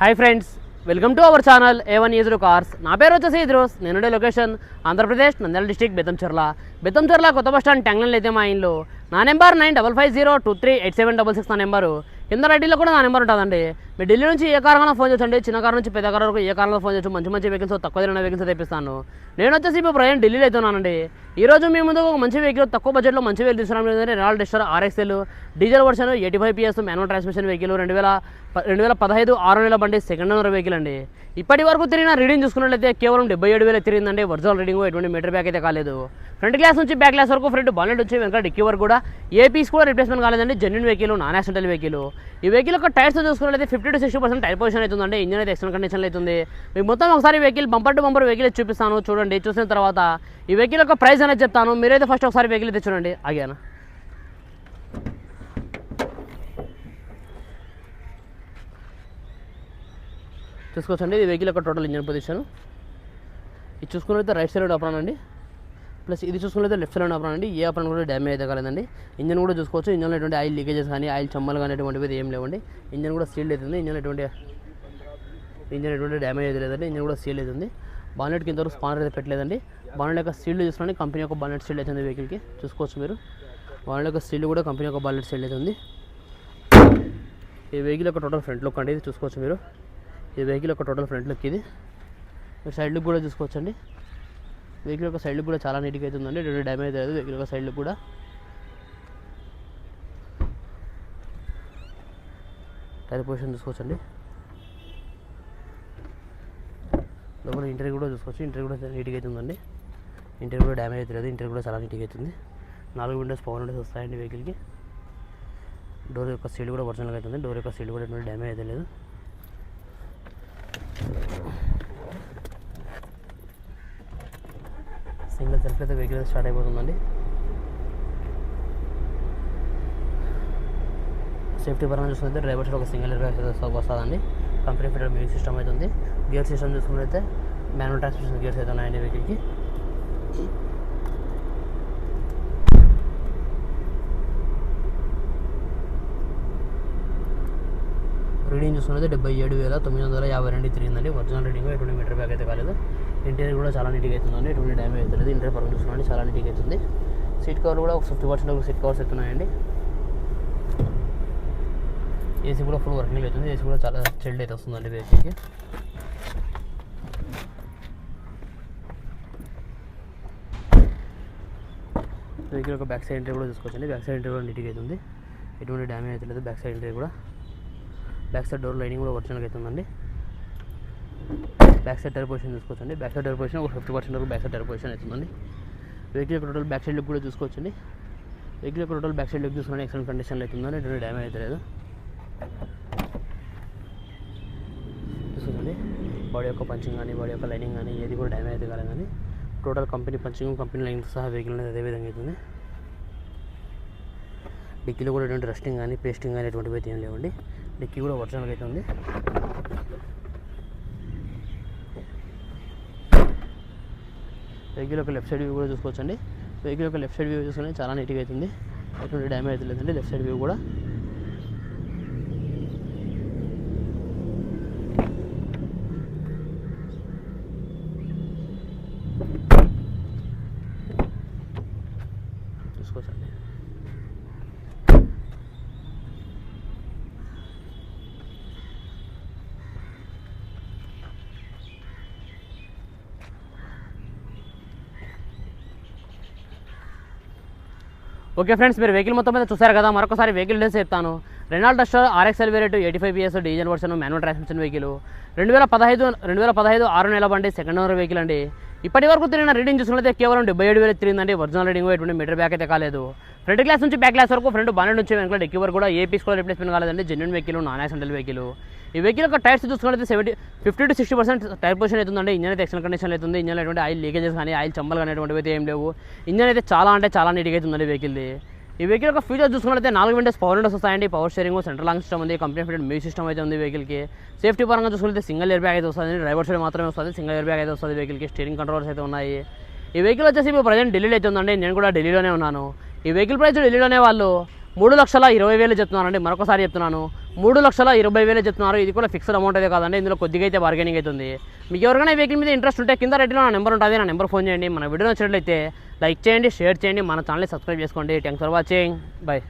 Hi friends welcome to our channel A one ఈజ్రో cars నా పేరు వచ్చేసి ఇద్రోస్ నేనుండే లొకేషన్ ఆంధ్రప్రదేశ్ నంద్యాల డిస్టిక్ బెత్తంచెర్ల బెత్తంచెర్ల కొత్త బస్ స్టాండ్ ట్యాంగ్లైన్ అయితే మా ఇంట్లో నా number nine double five zero two three eight seven double six నా నెంబరు కింద రెడ్డిలో కూడా నా నెంబర్ ఉంటుందండి. మీరు ఢిల్లీ నుంచి ఏ కారణంలో ఫోన్ చేసండి చిన్న కారు నుంచి పెద్ద కారు వరకు ఏ కారణంలో ఫోన్ చేయొచ్చు మంచి మంచి వెహికల్స్ తక్కువ తిరిగిన వెహికల్స్ తెప్పిస్తాను. నేను వచ్చేసి ఇప్పుడు ప్రయాణం ఢిల్లీలో అవుతున్నానండి ఈ రోజు మీ ముందు ఒక మంచి వెహికల్ తక్కువ బడ్జెట్లో మంచి వెహికల్ తీసుకురావడం లేదంటే Renault Duster RXL diesel version eighty five PS manual transmission vehicle రెండు వేల రెండు వేల పదహైదు ఆరు నెలల బండి సెకండ్ ఓనర్ వెహికల్ అండి. ఇప్పటి వరకు తిరిగిన రీడింగ్ చూసుకున్నట్లయితే కేవలం డెబ్బై ఏడు వేలు తిరిగిందండి. ఒరిజినల్ రీడింగ్ ఎటువంటి మీటర్ బ్యాక్ అయితే కాలేదు. ఫ్రంట్ గ్లాస్ నుంచి బ్యాక్ గ్లాస్ వరకు ఫ్రంట్ బాలెట్ నుంచి వెనక డిక్కీ వరకు కూడా ఏ పీస్ కూడా రిప్లేస్మెంట్ కాలేదండి. Genuine vehicle non accidental vehicle ఈ వెహికల్ యొక్క టైర్స్ చూసుకున్నట్లయితే fifty to sixty percent tyre position అవుతుందండి ఇంజన్ అయితే ఎక్సలెంట్ కండిషన్లో అవుతుంది. మీకు మొత్తం ఒకసారి vehicle bumper to bumper vehicle చూపిస్తాను చూడండి చూసిన తర్వాత ఈ వెహికల్ యొక్క ప్రైస్ అనేది చెప్తాను. మీరైతే ఫస్ట్ ఒకసారి వెహికల్ అయితే చూడండి. ఆగాను చూసుకోవచ్చండి ఇది వెహికల్ యొక్క టోటల్ ఇంజన్ పొజిషన్ ఇది చూసుకున్నట్లయితే రైట్ సైడ్ ఆపరాన్ అండి ప్లస్ ఇది చూసుకున్నట్లయితే లెఫ్ట్ సైడ్ ఆపరాన్ అండి. ఏ ఆపరాన్ కూడా డ్యామేజ్ అయితే కాలేదండి. ఇంజన్ కూడా చూసుకోవచ్చు. ఇంజన్లో ఎటువంటి ఆయిల్ లీకేజెస్ కానీ ఆయిల్ చమ్మలు కానీ అటువంటివి ఏం లేవండి. ఇంజన్ కూడా సీల్డ్ అవుతుంది ఇంజన్ ఎటువంటి ఇంజన్ ఎటువంటి డ్యామేజ్ అయితే లేదండి. ఇంజన్ కూడా సీల్ అవుతుంది బానెట్ కింద వరకు స్పానర్ అయితే పెట్టలేదండి. బానెట్ యొక్క సీల్డ్ చూసుకోండి కంపెనీ యొక్క బానెట్ సీల్డ్ అవుతుంది వెహికల్కి చూసుకోవచ్చు మీరు. బానెట్ యొక్క సీల్డ్ కూడా కంపెనీ యొక్క బానెట్ సీల్డ్ అవుతుంది ఈ వెహికల్ యొక్క టోటల్ ఫ్రంట్ లుక్ అండి. ఇది చూసుకోవచ్చు మీరు. ఈ వెహికల్ యొక్క టోటల్ ఫ్రంట్ లుక్ ఇది. సైడ్ లుక్ కూడా చూసుకోవచ్చండి. వెహికల్ యొక్క సైడ్ కూడా చాలా నీట్గా అవుతుందండి ఎటువంటి డ్యామేజ్ లేదు. వెహికల్ యొక్క సైడ్ కూడా. టైర్ పొజిషన్ చూసుకోవచ్చండి. లోపల ఇంటర్వ్యూ కూడా చూసుకోవచ్చు. ఇంటర్వ్యూ కూడా నీట్గా అవుతుందండి ఇంటర్వ్యూ కూడా డ్యామేజ్ అవుతుంది ఇంటర్వ్యూ కూడా చాలా నీట్గా అవుతుంది నాలుగు విండోస్ పవర్ విండోస్ వస్తాయండి వెహికల్కి. డోర్ యొక్క సీల్ కూడా ఒరిజినల్గా అవుతుంది డోర్ యొక్క సీల్ కూడా ఎటువంటి డ్యామేజ్ అయితే లేదు. సింగిల్ సెల్ఫ్ అయితే వెహికల్ స్టార్ట్ అయిపోతుందండి. సేఫ్టీ పరంగా చూసుకుంటే డ్రైవర్ సైడ్ ఒక సింగిల్ వస్తుందండి. కంపెనీ ఫిటర్ మ్యూజిక్ సిస్టమ్ అవుతుంది గేర్ సిస్టమ్ చూసుకుంటే మాన్యువల్ ట్రాన్స్మిషన్ గేర్స్ అయితే ఉన్నాయండి వెహికల్కి. రీడింగ్ చూసుకున్నది డెబ్బై ఏడు వేల తొమ్మిది వందల యాభై రెండు తిరిగిందండి. ఒరిజినల్ రీడింగ్ ఎటువంటి మీటర్ బ్యాక్ అయితే కాలేదు. ఇంటీరియర్ కూడా చాలా నీట్గా అవుతుందండి ఎటువంటి డ్యామేజ్ అవుతుంది ఇంటీరియర్ పరంగా చూసుకోండి చాలా నీట్గా అవుతుంది. సీట్ కవర్ కూడా ఒక ఫిఫ్టీ పర్సెంట్ వరకు సీట్ కవర్స్ అవుతున్నాయండి ఏసీ కూడా ఫుల్ వర్కింగ్ అవుతుంది. ఏసీ కూడా చాలా చెల్డ్ అయితే వస్తుందండి ఏసీకి వెహికల్ ఒక బ్యాక్ సైడ్ ఎంట్రీ కూడా చూసుకోవచ్చండి. బ్యాక్ సైడ్ ఎంట్రీ కూడా నీట్గా అవుతుంది. ఎటువంటి డ్యామేజ్ అయితే లేదు. బ్యాక్ సైడ్ ఎంట్రీ కూడా. బ్యాక్ సైడ్ డోర్ లైనింగ్ కూడా ఒరిజినల్గా అవుతుందండి. బ్యాక్ సైడ్ టైర్ పొజిషన్ చూసుకోవచ్చండి. బ్యాక్ సైడ్ టైర్ పొజిషన్ ఒక ఫిఫ్టీ పర్సెంట్ వరకు బ్యాక్ సైడ్ టైర్ పొజిషన్ అవుతుందండి. వెహికల్ యొక్క టోటల్ బ్యాక్ సైడ్ లుక్ కూడా చూసుకోవచ్చండి. వెహికల్ యొక్క టోటల్ బ్యాక్ సైడ్ లుక్ చూసుకుని ఎక్సలెంట్ కండిషన్లో అవుతుందండి. ఎటువంటి డ్యామేజ్ అయితే లేదు. చూసుకోండి. బాడీ యొక్క పంచింగ్ కానీ బాడీ యొక్క లైనింగ్ కానీ ఏది కూడా డ్యామేజ్ అయితే కానీ total company punching company lining సహా వెహికల్ అనేది అదే విధంగా అవుతుంది. డిక్కీలో కూడా ఎటువంటి రెస్టింగ్ కానీ పేస్టింగ్ కానీ ఎటువంటివి అయితే ఏం లేవండి. డిక్కీ కూడా ఒరిజినల్గా అయితే ఉంది. వెహికల్ యొక్క లెఫ్ట్ సైడ్ వ్యూ కూడా చూసుకోవచ్చండి. వెహికల్ యొక్క లెఫ్ట్ సైడ్ వ్యూ చూసుకుని చాలా నీట్గా అవుతుంది ఎటువంటి డ్యామేజ్ అయితే లేదండి. లెఫ్ట్ సైడ్ వ్యూ కూడా చూసుకోవచ్చండి ఓకే ఫ్రెండ్స్ మీరు వెహికల్ మొత్తం మీద చూసారు కదా మరొకసారి వెహికల్ డీటెయిల్స్ చెప్తాను. Renault Duster RXL variant eighty five PS diesel version manual transmission vehicle రెండు వేల పదహైదు రెండు వేల పదహైదు ఆరు నెలల బండి సెకండ్ ఓనర్ వెహికల్ అండి. ఇప్పటి వరకు తిరిగిన రీడింగ్ చూసుకుంటే కేవలం డెబ్బై ఏడు వేలు తిరిగిందండి. ఒరిజినల్ రీడింగ్ ఎటువంటి మీటర్ బ్యాక్ అయితే కాలేదు. ఫ్రంట్ గ్లాస్ నుంచి బ్యాక్ క్లాస్ వరకు ఫ్రంట్ బానెట్ నుంచి వెనక డెక్కి వరకు కూడా ఏ పీస్ కూడా రిప్లేస్మెంట్ కాలేదండి. Genuine vehicle non accidental vehicle ఈ వెహికల్ యొక్క టైర్స్ చూసుకుంటే seventy fifty to sixty percent tyre position అవుతుందండి. ఇంజన్ అయితే ఎక్సలెంట్ కండిషన్ అవుతుంది. ఇంజన్ ఎటువంటి ఆయిల్ లీకేజెస్ కానీ ఆయిల్ చంబల్ కానీ అటువంటివి అయితే ఏం లేవు. ఇంజన్ అయితే చాలా అంటే చాలా నీట్గా అవుతుందండి వెహికల్ది ఈ వెహికల్ యొక్క ఫీచర్ చూసుకున్నట్లయితే నాలుగు విండోస్ పవర్ విండోస్ వస్తాయండి. Power steering central lock system ఉంది. కంపెనీ ఫిటెడ్ మ్యూజిక్ సిస్టమ్ అయితే ఉంది వెహికల్కి సేఫ్టీ పరంగా చూసుకుంటే సింగిల్ ఇయర్ బ్యాగ్ అయితే వస్తుంది. డ్రైవర్ సైడ్ మాత్రమే వస్తుంది. సింగిల్ ఇయర్ బ్యాగ్ అయితే వస్తుంది వెహికల్కి స్టీరింగ్ కంట్రోల్స్ అయితే ఉన్నాయి. ఈ వెహికల్ వచ్చేసి ఇప్పుడు ప్రజెంట్ ఢిల్లీలో అయితే ఉందండి. నేను కూడా ఢిల్లీలోనే ఉన్నాను. ఈ వెహికల్ ప్రైస్ ఢిల్లీలోనే వాళ్ళు మూడు లక్షల ఇరవై వేలు చెప్తున్నానండి మరొకసారి చెప్తున్నాను. మూడు లక్షల ఇరవై వేలు చెప్తున్నారు. ఇది కూడా ఫిక్స్డ్ అమౌంట్ అయితే కాదండి. ఇందులో కొద్దిగా అయితే బార్గెనింగ్ అవుతుంది మీకు ఎవరికైనా వెహికల్ మీద ఇంట్రెస్ట్ ఉంటే కింద రెడ్డిలో నా నెంబర్ ఉంటుంది. నా నెంబర్ ఫోన్ చేయండి. మన వీడియో నచ్చినట్లయితే లైక్ చేయండి షేర్ చేయండి. మన ఛానల్ని సబ్స్క్రైబ్ చేసుకోండి. Thanks for watching bye